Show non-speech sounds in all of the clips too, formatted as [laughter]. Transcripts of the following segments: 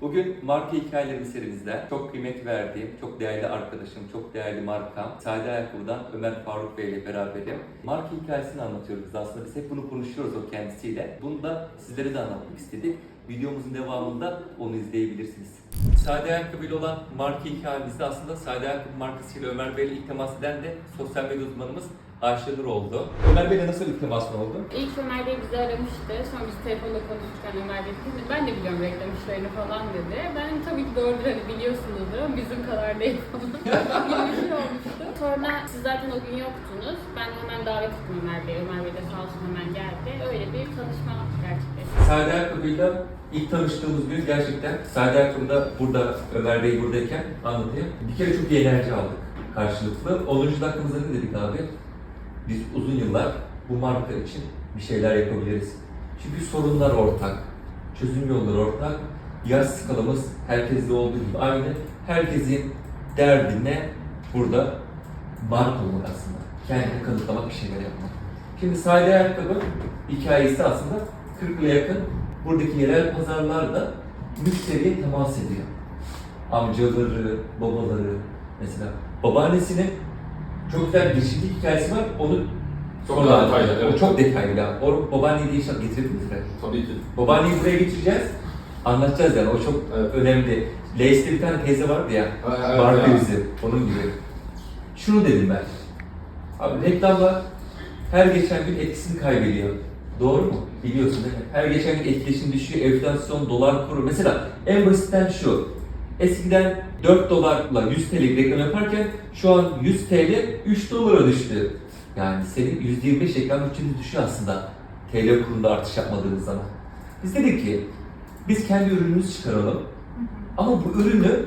Bugün marka hikayeleri serimizde çok kıymet verdiğim, çok değerli arkadaşım, çok değerli markam Sade Ayakkabı'dan Ömer Faruk Bey ile beraberim. Marka hikayesini anlatıyoruz aslında. Biz hep bunu konuşuyoruz o kendisiyle. Bunu da sizlere de anlatmak istedik. Videomuzun devamında onu izleyebilirsiniz. Sade Ayakkabı ile olan marka hikayemizde aslında Sade Ayakkabı markasıyla Ömer Bey ile ilk temas eden de sosyal medya uzmanımız Ayşenur oldu. Ömer Bey'le nasıl ilk temasın oldu? İlk Ömer Bey bizi aramıştı. Sonra biz telefonda konuşurken Ömer Bey dedi, ben de biliyorum reklam işlerini falan dedi. Ben tabii ki doğrudur hani biliyorsunuzdur ama bizim kadar değil falan. [laughs] gibi bir şey olmuştu. Sonra siz zaten o gün yoktunuz. Ben hemen davet ettim Ömer Bey'i. Ömer Bey de sağ olsun hemen geldi. Öyle bir tanışma gerçekleşti. Sade Ayakkabı'yla ilk tanıştığımız gün gerçekten Sade Ayakkabı'da burada Ömer Bey buradayken anlatayım. Bir kere çok iyi enerji aldık karşılıklı. 10. dakikamızda ne dedik abi? Biz uzun yıllar bu marka için bir şeyler yapabiliriz. Çünkü sorunlar ortak, çözüm yolları ortak. Yaş skalamız herkeste olduğu gibi aynı. Herkesin derdi ne? Burada marka olmak aslında. Kendini kanıtlamak, bir şeyler yapmak. Şimdi Sade Ayakkabı hikayesi aslında 40 yıla yakın buradaki yerel pazarlarda müşteriye temas ediyor. Amcaları, babaları mesela. Babaannesinin çok güzel bir girişimci hikayesi var. Onu Çok sonra detaylı, evet. O çok detaylı. ya. O babaanneyi de inşallah getirebilir mi? Tabii ki. Babaanneyi buraya getireceğiz. Anlatacağız yani. O çok Evet. önemli. Leys'te bir tane teyze vardı ya. Evet ya. yüzü. Onun gibi. Şunu dedim ben. Abi reklamlar her geçen gün etkisini kaybediyor. Doğru mu? Biliyorsun değil mi? Her geçen gün etkileşim düşüyor, enflasyon, dolar kuru. Mesela en basitten şu. Eskiden 4 dolarla 100 TL reklam yaparken şu an 100 TL 3 dolara düştü. Yani senin %25 reklam bütçeniz düşüyor aslında. TL kurunda artış yapmadığınız zaman. Biz dedik ki biz kendi ürünümüzü çıkaralım. Ama bu ürünü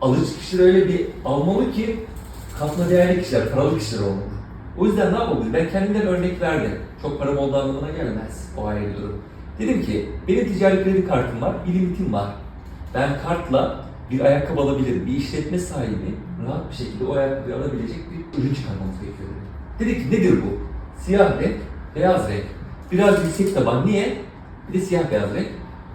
alıcı kişiler öyle bir almalı ki katma değerli kişiler, paralı kişiler olmalı. O yüzden ne yapabiliriz? Ben kendimden örnek verdim. Çok param olduğu anlamına gelmez o ayrı durum. Dedim ki benim ticari kredi kartım var, bir limitim var. Ben kartla bir ayakkabı alabilirim. Bir işletme sahibi rahat bir şekilde o ayakkabıyı alabilecek bir ürün çıkarmamız gerekiyor. dedi. Ki nedir bu? Siyah renk, beyaz renk. Biraz yüksek taban. Niye? Bir de siyah beyaz renk.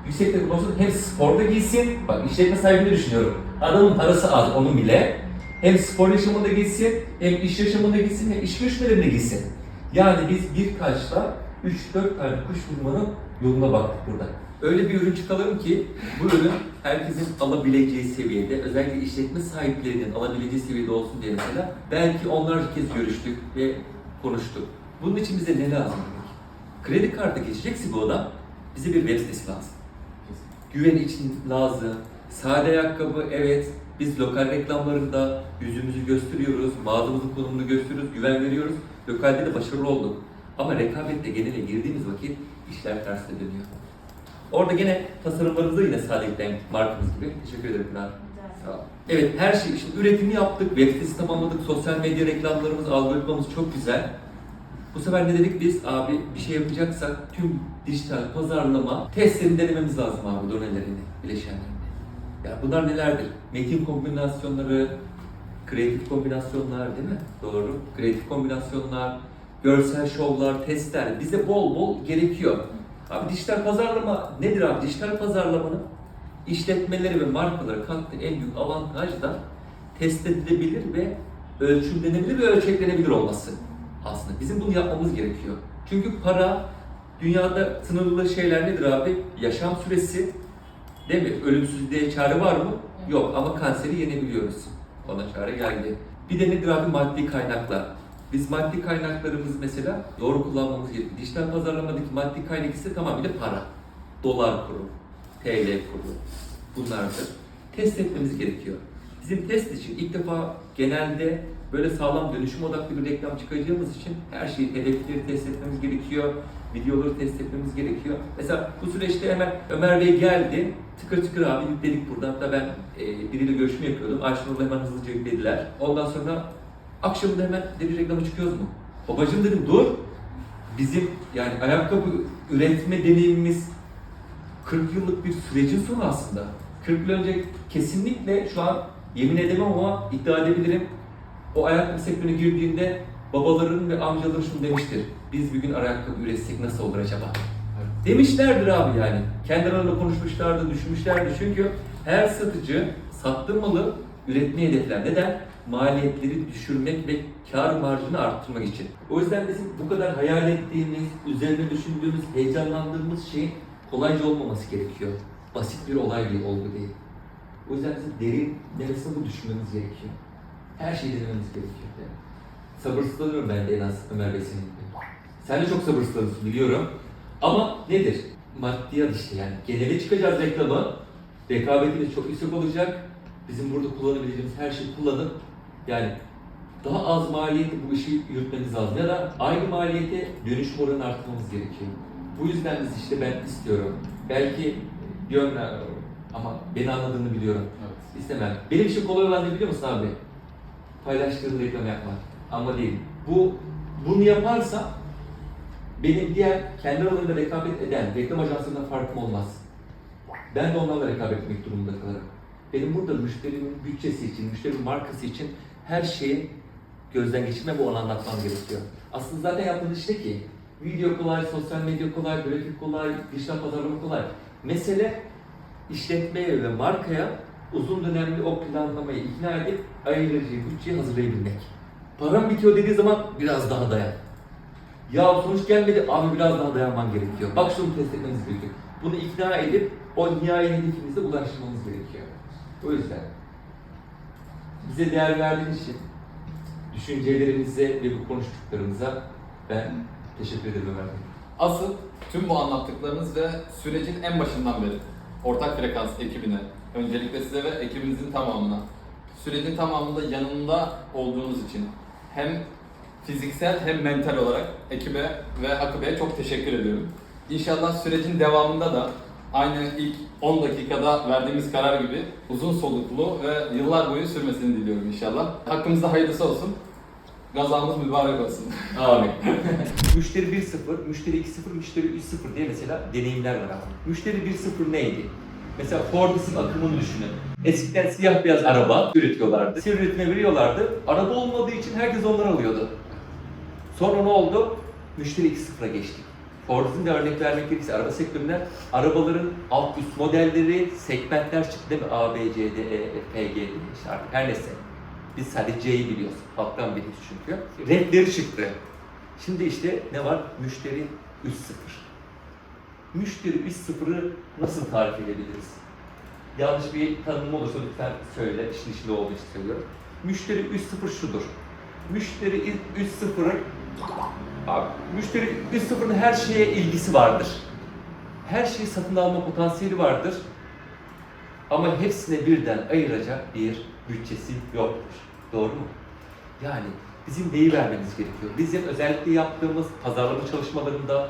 Yüksek taban olsun hem sporda giysin. Bak işletme sahibini düşünüyorum. Adamın parası az onun bile. Hem spor yaşamında gitsin, hem iş yaşamında gitsin, hem iş görüşmelerinde gitsin. Yani biz birkaçla 3-4 tane kuş vurmanın yoluna baktık burada. Öyle bir ürün çıkaralım ki bu ürün herkesin alabileceği seviyede, özellikle işletme sahiplerinin alabileceği seviyede olsun diye mesela belki onlarca kez görüştük ve konuştuk. Bunun için bize ne lazım? dedik? Kredi kartı geçecekse bu adam bize bir web sitesi lazım. Güven için lazım. Sade ayakkabı evet biz lokal reklamlarında yüzümüzü gösteriyoruz, mağazamızın konumunu gösteriyoruz, güven veriyoruz. Lokalde de başarılı olduk. Ama rekabette genele girdiğimiz vakit işler tersine dönüyor. Orada gene tasarımlarımızda yine sadeleşen markamız gibi. Teşekkür ederim Pınar. Evet her şey, şimdi üretimi yaptık, web sitesi tamamladık, sosyal medya reklamlarımız, algoritmamız çok güzel. Bu sefer ne dedik biz? Abi bir şey yapacaksak tüm dijital pazarlama testlerini denememiz lazım abi donelerini, bileşenlerini. Ya bunlar nelerdir? Metin kombinasyonları, kreatif kombinasyonlar değil mi? Doğru. Kreatif kombinasyonlar, görsel şovlar, testler bize bol bol gerekiyor. Abi dijital pazarlama nedir abi? Dijital pazarlamanın işletmeleri ve markalara kattığı en büyük avantaj da test edilebilir ve ölçümlenebilir ve ölçeklenebilir olması aslında. Bizim bunu yapmamız gerekiyor. Çünkü para dünyada sınırlı şeyler nedir abi? Yaşam süresi değil mi? Ölümsüzlüğe çare var mı? Yok ama kanseri yenebiliyoruz. Ona çare geldi. Bir de nedir abi? Maddi kaynaklar. Biz maddi kaynaklarımız mesela doğru kullanmamız gerekiyor. Dijital pazarlamadaki maddi kaynak ise tamamıyla para. Dolar kuru, TL kuru bunlardır. Test etmemiz gerekiyor. Bizim test için ilk defa genelde böyle sağlam dönüşüm odaklı bir reklam çıkacağımız için her şeyi, hedefleri test etmemiz gerekiyor. Videoları test etmemiz gerekiyor. Mesela bu süreçte hemen Ömer Bey geldi. Tıkır tıkır abi yükledik buradan. Hatta ben e, biriyle görüşme yapıyordum. Ayşenur'la hemen hızlıca yüklediler. Ondan sonra akşamında hemen dedi reklamı çıkıyoruz mu? Babacım dedim dur. Bizim yani ayakkabı üretme deneyimimiz 40 yıllık bir sürecin sonu aslında. 40 yıl önce kesinlikle şu an yemin edemem ama iddia edebilirim. O ayakkabı sektörüne girdiğinde babaların ve amcaların şunu demiştir. Biz bir gün ayakkabı üretsek nasıl olur acaba? Demişlerdir abi yani. Kendi aralarında konuşmuşlardı, düşünmüşlerdi. Çünkü her satıcı sattığı malı üretmeyi hedefler. Neden? Maliyetleri düşürmek ve kar marjını arttırmak için. O yüzden bizim bu kadar hayal ettiğimiz, üzerine düşündüğümüz, heyecanlandığımız şeyin kolayca olmaması gerekiyor. Basit bir olay bir olgu değil. O yüzden bizim derin, nefesini düşünmemiz gerekiyor. Her şeyi denememiz gerekiyor. Yani. Sabırsızlanıyorum ben de en az Ömer Bey senin gibi. Sen de çok sabırsızlanıyorsun biliyorum. Ama nedir? Maddiyat işte yani. Genele çıkacağız reklamı. Rekabetimiz çok yüksek olacak. Bizim burada kullanabileceğimiz her şeyi kullanıp yani daha az maliyeti bu işi yürütmemiz lazım. Ya da aynı maliyete dönüşüm oranını arttırmamız gerekiyor. Bu yüzden biz işte ben istiyorum. Belki diyorum ama beni anladığını biliyorum. Evet. İstemem. Benim için kolay olan ne biliyor musun abi? Paylaştığın reklam yapmak. Ama değil. Bu bunu yaparsa benim diğer kendi aralarında rekabet eden reklam ajanslarından farkım olmaz. Ben de onlarla rekabet etmek durumunda kalırım. Benim burada müşterimin bütçesi için, müşterinin markası için her şeyi gözden geçirme ve onu anlatmam gerekiyor. Aslında zaten yaptığımız işte ki video kolay, sosyal medya kolay, grafik kolay, dijital pazarlama kolay. Mesele işletmeye ve markaya uzun dönemli o planlamayı ikna edip ayıracağı bütçeyi hazırlayabilmek. Param bitiyor dediği zaman biraz daha dayan. Ya sonuç gelmedi abi biraz daha dayanman gerekiyor. Bak şunu test etmemiz gerekiyor. Bunu ikna edip o nihai hedefimize ulaştırmamız gerekiyor. O yüzden bize değer verdiğiniz için düşüncelerinize ve bu konuştuklarımıza ben teşekkür ederim Bey. Asıl tüm bu anlattıklarınız ve sürecin en başından beri ortak frekans ekibine, öncelikle size ve ekibinizin tamamına, sürecin tamamında yanında olduğunuz için hem fiziksel hem mental olarak ekibe ve Akıbe'ye çok teşekkür ediyorum. İnşallah sürecin devamında da aynı ilk 10 dakikada verdiğimiz karar gibi uzun soluklu ve yıllar boyu sürmesini diliyorum inşallah. Hakkımızda hayırlısı olsun. Gazamız mübarek olsun. Amin. [laughs] müşteri 1.0, müşteri 2.0, müşteri 3.0 diye mesela deneyimler var abi. Müşteri 1.0 neydi? Mesela Ford'un akımını düşünün. Eskiden siyah beyaz araba üretiyorlardı. Sivri üretime veriyorlardı. Araba olmadığı için herkes onları alıyordu. Sonra ne oldu? Müşteri 2.0'a geçtik. Ford'un da örnek vermek gerekirse araba sektöründen arabaların alt üst modelleri, segmentler çıktı değil mi? A, B, C, D, E, F, G, D işte artık her neyse. Biz sadece C'yi biliyoruz. Halktan biliyoruz çünkü. Renkleri çıktı. Şimdi işte ne var? Müşteri 3.0. Müşteri 3.0'ı nasıl tarif edebiliriz? Yanlış bir tanım olursa lütfen söyle. İşin içinde olduğu için söylüyorum. Müşteri 3.0 şudur. Müşteri 3.0'ın Abi, müşteri 3.0'ın her şeye ilgisi vardır. Her şeyi satın alma potansiyeli vardır. Ama hepsine birden ayıracak bir bütçesi yoktur. Doğru mu? Yani bizim neyi vermemiz gerekiyor? Bizim özellikle yaptığımız pazarlama çalışmalarında,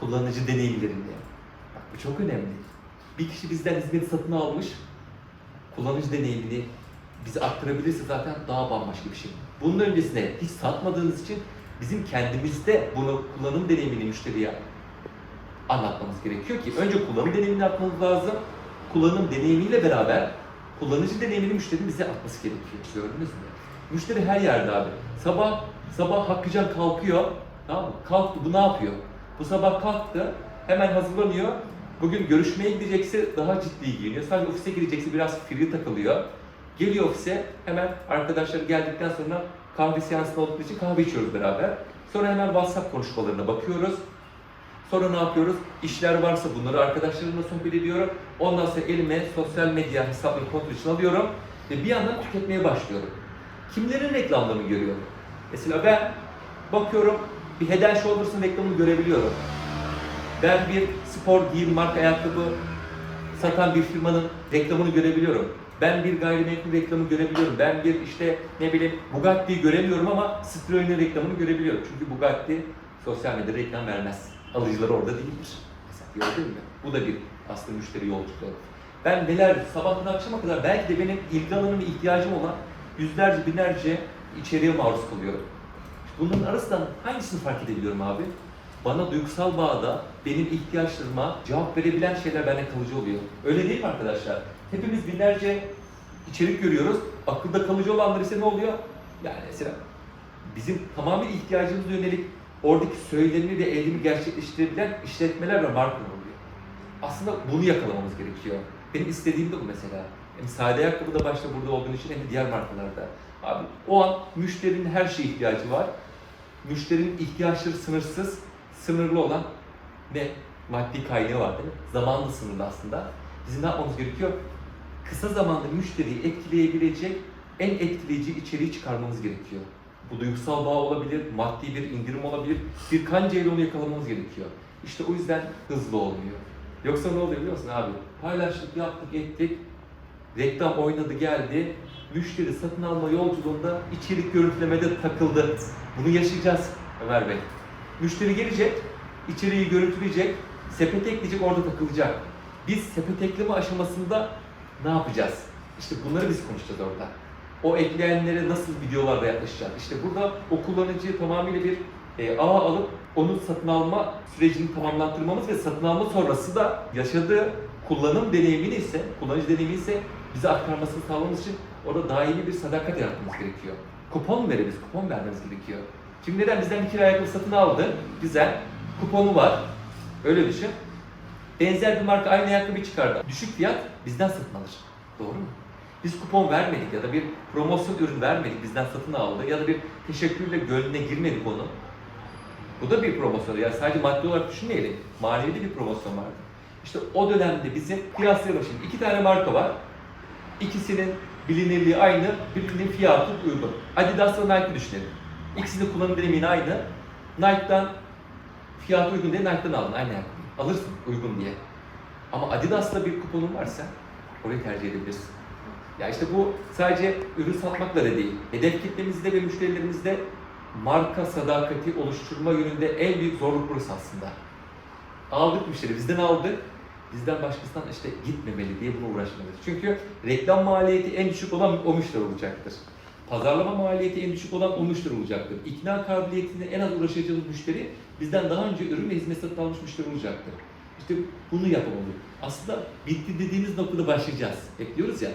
kullanıcı deneyimlerinde. Bak bu çok önemli. Bir kişi bizden hizmeti satın almış, kullanıcı deneyimini bize aktarabilirse zaten daha bambaşka bir şey. Bunun öncesinde hiç satmadığınız için bizim kendimizde bunu kullanım deneyimini müşteriye anlatmamız gerekiyor ki önce kullanım deneyimini atmamız lazım. Kullanım deneyimiyle beraber kullanıcı deneyimini müşterinin bize atması gerekiyor. Gördünüz mü? Müşteri her yerde abi. Sabah sabah Hakkıcan kalkıyor. Tamam mı? Kalktı bu ne yapıyor? Bu sabah kalktı. Hemen hazırlanıyor. Bugün görüşmeye gidecekse daha ciddi giyiniyor. Sadece ofise girecekse biraz free takılıyor. Geliyor ofise hemen arkadaşları geldikten sonra kahve seansına olduğu için kahve içiyoruz beraber. Sonra hemen WhatsApp konuşmalarına bakıyoruz. Sonra ne yapıyoruz? İşler varsa bunları arkadaşlarımla sohbet ediyorum. Ondan sonra elime sosyal medya hesapları kontrol için alıyorum. Ve bir yandan tüketmeye başlıyorum. Kimlerin reklamlarını görüyorum? Mesela ben bakıyorum bir Head Shoulders'ın reklamını görebiliyorum. Ben bir spor giyim marka ayakkabı satan bir firmanın reklamını görebiliyorum. Ben bir gayrimenkul reklamı görebiliyorum. Ben bir işte ne bileyim Bugatti'yi göremiyorum ama Citroen'in reklamını görebiliyorum. Çünkü Bugatti sosyal medyada reklam vermez. Alıcıları orada değildir. Mesela gördün mü? Bu da bir aslında müşteri yolculuğu. Ben neler sabahtan akşama kadar belki de benim ilgi alanım ve ihtiyacım olan yüzlerce binlerce içeriğe maruz kalıyorum. Bunların arasından hangisini fark edebiliyorum abi? Bana duygusal bağda benim ihtiyaçlarıma cevap verebilen şeyler bende kalıcı oluyor. Öyle değil mi arkadaşlar? Hepimiz binlerce içerik görüyoruz. Akılda kalıcı olanlar ise ne oluyor? Yani mesela bizim tamamen ihtiyacımıza yönelik oradaki söylemi ve eylemi gerçekleştirebilen işletmeler ve markalar Aslında bunu yakalamamız gerekiyor. Benim istediğim de bu mesela. Hem sade ayakkabı da başta burada olduğun için hem de diğer markalarda. Abi o an müşterinin her şeye ihtiyacı var. Müşterinin ihtiyaçları sınırsız, sınırlı olan ne? Maddi kaynağı var değil mi? Zaman da sınırlı aslında. Bizim ne yapmamız gerekiyor? Kısa zamanda müşteriyi etkileyebilecek en etkileyici içeriği çıkarmamız gerekiyor. Bu duygusal bağ olabilir, maddi bir indirim olabilir. Bir kancayla onu yakalamamız gerekiyor. İşte o yüzden hızlı olmuyor. Yoksa ne oluyor biliyor musun abi? Paylaştık, yaptık, ettik. Reklam oynadı, geldi. Müşteri satın alma yolculuğunda içerik görüntülemede takıldı. Bunu yaşayacağız Ömer Bey. Müşteri gelecek, içeriği görüntüleyecek, sepete ekleyecek, orada takılacak. Biz sepet ekleme aşamasında ne yapacağız? İşte bunları biz konuşacağız orada. O ekleyenlere nasıl videolarda yaklaşacağız? İşte burada o kullanıcıyı tamamıyla bir e, ağa alıp onun satın alma sürecini tamamlattırmamız ve satın alma sonrası da yaşadığı kullanım deneyimini ise, kullanıcı deneyimi ise bize aktarmasını sağlamamız için orada daimi bir sadakat yaratmamız gerekiyor. Kupon veririz, kupon vermemiz gerekiyor. Şimdi neden bizden bir kira ayakkabı satın aldı? Güzel. Kuponu var. Öyle düşün. Benzer bir marka aynı ayakkabı çıkardı. Düşük fiyat bizden satın alır. Doğru mu? Biz kupon vermedik ya da bir promosyon ürün vermedik bizden satın aldı ya da bir teşekkürle gönlüne girmedik onu. Bu da bir promosyon. Yani sadece maddi olarak düşünmeyelim. Manevi bir promosyon vardı. İşte o dönemde bizim kıyaslayalım şimdi. iki tane marka var. İkisinin bilinirliği aynı, birinin fiyatı uygun. Adidas ve Nike düşünelim. İkisinin kullanım deneyimi aynı. Nike'dan fiyatı uygun diye Nike'dan aldın aynı ayakkabıyı. Alırsın uygun diye. Ama Adidas'la bir kuponun varsa orayı tercih edebilirsin. Ya işte bu sadece ürün satmakla da değil. Hedef kitlemizde ve müşterilerimizde marka sadakati oluşturma yönünde en büyük zorluk burası aslında. Aldık müşteri, bizden aldık. Bizden başkasından işte gitmemeli diye buna uğraşmalıyız. Çünkü reklam maliyeti en düşük olan o müşteri olacaktır. Pazarlama maliyeti en düşük olan o müşteri olacaktır. İkna kabiliyetine en az uğraşacağımız müşteri bizden daha önce ürün ve hizmet satın almış müşteri olacaktır. İşte bunu yapamalı. Aslında bitti dediğimiz noktada başlayacağız. Bekliyoruz ya.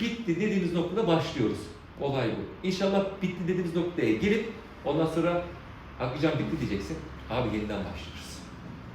Bitti dediğimiz noktada başlıyoruz. Olay bu. İnşallah bitti dediğimiz noktaya gelip ondan sonra Hakkıcan bitti diyeceksin. Abi yeniden başlıyoruz.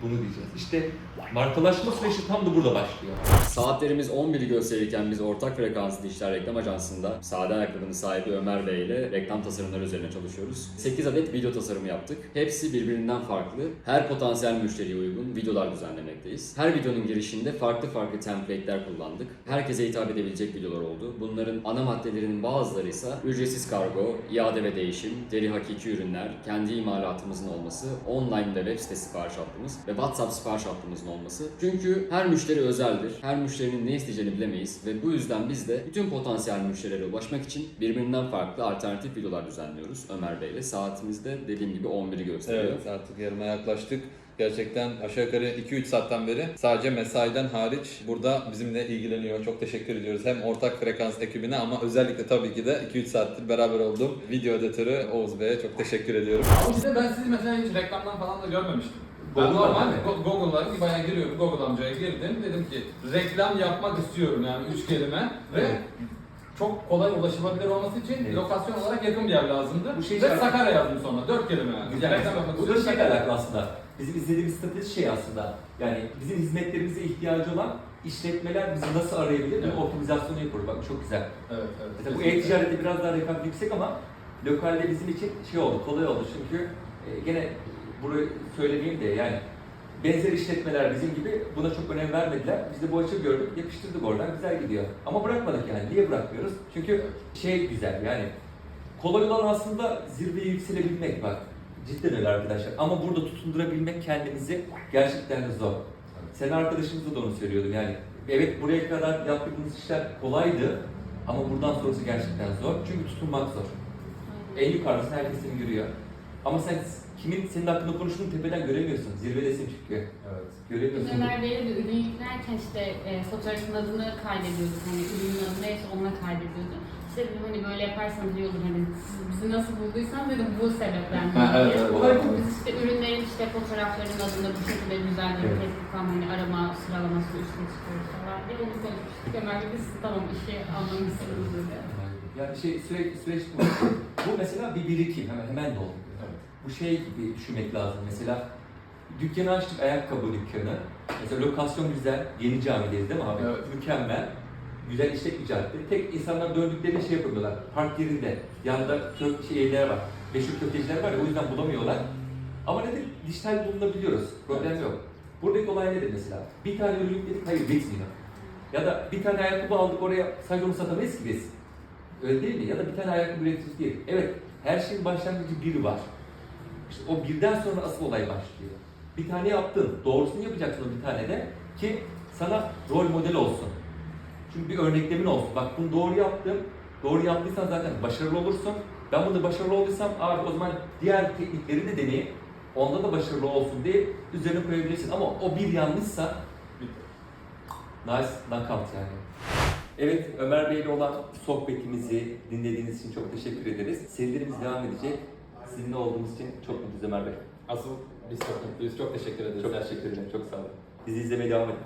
Bunu diyeceğiz. İşte markalaşma süreci tam da burada başlıyor. Saatlerimiz 11'i gösterirken biz ortak frekanslı dijital reklam ajansında Sade Ayakkabı'nın sahibi Ömer Bey ile reklam tasarımları üzerine çalışıyoruz. 8 adet video tasarımı yaptık. Hepsi birbirinden farklı. Her potansiyel müşteriye uygun videolar düzenlemekteyiz. Her videonun girişinde farklı farklı template'ler kullandık. Herkese hitap edebilecek videolar oldu. Bunların ana maddelerinin bazıları ise ücretsiz kargo, iade ve değişim, deri hakiki ürünler, kendi imalatımızın olması, online ve web sitesi sipariş hattımız ve WhatsApp sipariş hattımızın olması. Çünkü her müşteri özeldir. Her müşterinin ne isteyeceğini bilemeyiz ve bu yüzden biz de bütün potansiyel müşterilere ulaşmak için birbirinden farklı alternatif videolar düzenliyoruz Ömer Bey ile. Saatimizde dediğim gibi 11'i gösteriyor. Evet artık yarıma yaklaştık. Gerçekten aşağı yukarı 2-3 saatten beri sadece mesaiden hariç burada bizimle ilgileniyor. Çok teşekkür ediyoruz hem ortak frekans ekibine ama özellikle tabii ki de 2-3 saattir beraber olduğum video editörü Oğuz Bey'e çok teşekkür ediyorum. Ama de ben sizi mesela hiç reklamdan falan da görmemiştim. Ben Google'dan normal mı? Go- Google'lara bayağı giriyorum. Google amcaya girdim. Dedim ki reklam yapmak istiyorum yani üç kelime ve Evet. çok kolay ulaşılabilir olması için Evet. lokasyon olarak yakın bir yer lazımdı. Bu şey- ve Sakarya yazdım sonra. Dört kelime yani. Güzel. Yani reklam yapmak Bu da şeyle alakalı aslında. Bizim izlediğimiz strateji şey aslında. Yani bizim hizmetlerimize ihtiyacı olan işletmeler bizi nasıl arayabilir? Evet. Evet. Optimizasyonu yapıyoruz. Bak çok güzel. Evet, evet. Mesela bu e-ticarette biraz daha rekabet yüksek ama lokalde bizim için şey oldu, kolay oldu. Çünkü e, gene burayı söylemeyeyim de yani benzer işletmeler bizim gibi buna çok önem vermediler. Biz de bu açığı gördük, yapıştırdık oradan, güzel gidiyor. Ama bırakmadık yani. Niye bırakmıyoruz? Çünkü şey güzel yani kolay olan aslında zirveye yükselebilmek bak. Cidden öyle arkadaşlar. Ama burada tutundurabilmek kendimizi gerçekten de zor. Sen arkadaşımıza da onu söylüyordum yani. Evet buraya kadar yaptığımız işler kolaydı ama buradan sonrası gerçekten zor. Çünkü tutunmak zor. En yukarıdasın herkes seni görüyor. Ama sen kimin senin hakkında konuştuğunu tepeden göremiyorsun. Zirvedesin çünkü. Evet. Göremiyorsun. Ömer Bey'e de ürün yüklerken işte e, fotoğrafın adını kaydediyorduk. Hani ürünün adı neyse onunla kaydediyorduk. İşte dedim hani böyle yaparsanız iyi olur. Hani siz bizi nasıl bulduysan dedim bu sebepten Ha, evet, evet, Olay bu. Biz işte ürünlerin işte fotoğraflarının adını bu şekilde düzenleyip Evet. tespit falan hani arama sıralaması üstüne çıkıyoruz falan diye onu konuşmuştuk. Ömer Bey de siz tamam işi anlamışsınız dedi. Yani şey sürekli süreç bu. bu mesela bir birikim hemen hemen de oldu. Evet. Bu şey gibi düşünmek lazım. Mesela dükkanı açtık ayakkabı dükkanı. Mesela lokasyon güzel, yeni camideyiz değil mi abi? Evet. Mükemmel. Güzel işlek bir cadde. Tek insanlar döndüklerinde şey yapıyorlar. Park yerinde. Yanında kök şeyler var. Meşhur köfteciler var ya o yüzden bulamıyorlar. Ama nedir? Dijital bulunabiliyoruz. Problem yok. Buradaki olay nedir mesela? Bir tane ürün yükledik, hayır bitmiyor. Ya da bir tane ayakkabı aldık oraya sadece onu satamayız ki biz. Öyle değil mi? Ya da bir tane ayakkabı üreticisi değil. Evet, her şeyin başlangıcı bir var. İşte o birden sonra asıl olay başlıyor. Bir tane yaptın, doğrusunu yapacaksın o bir tane de ki sana rol model olsun. Çünkü bir örneklemin olsun. Bak bunu doğru yaptım, doğru yaptıysan zaten başarılı olursun. Ben bunu başarılı olduysam abi o zaman diğer teknikleri de deneyip onda da başarılı olsun diye üzerine koyabilirsin. Ama o bir yanlışsa nice knockout yani. Evet, Ömer Bey ile olan sohbetimizi dinlediğiniz için çok teşekkür ederiz. Serilerimiz devam edecek. Sizinle olduğumuz için çok mutluyuz Ömer Bey. Asıl biz çok mutluyuz. Çok teşekkür ederiz. Çok teşekkür ederim, çok sağ olun. Bizi izlemeye devam edin.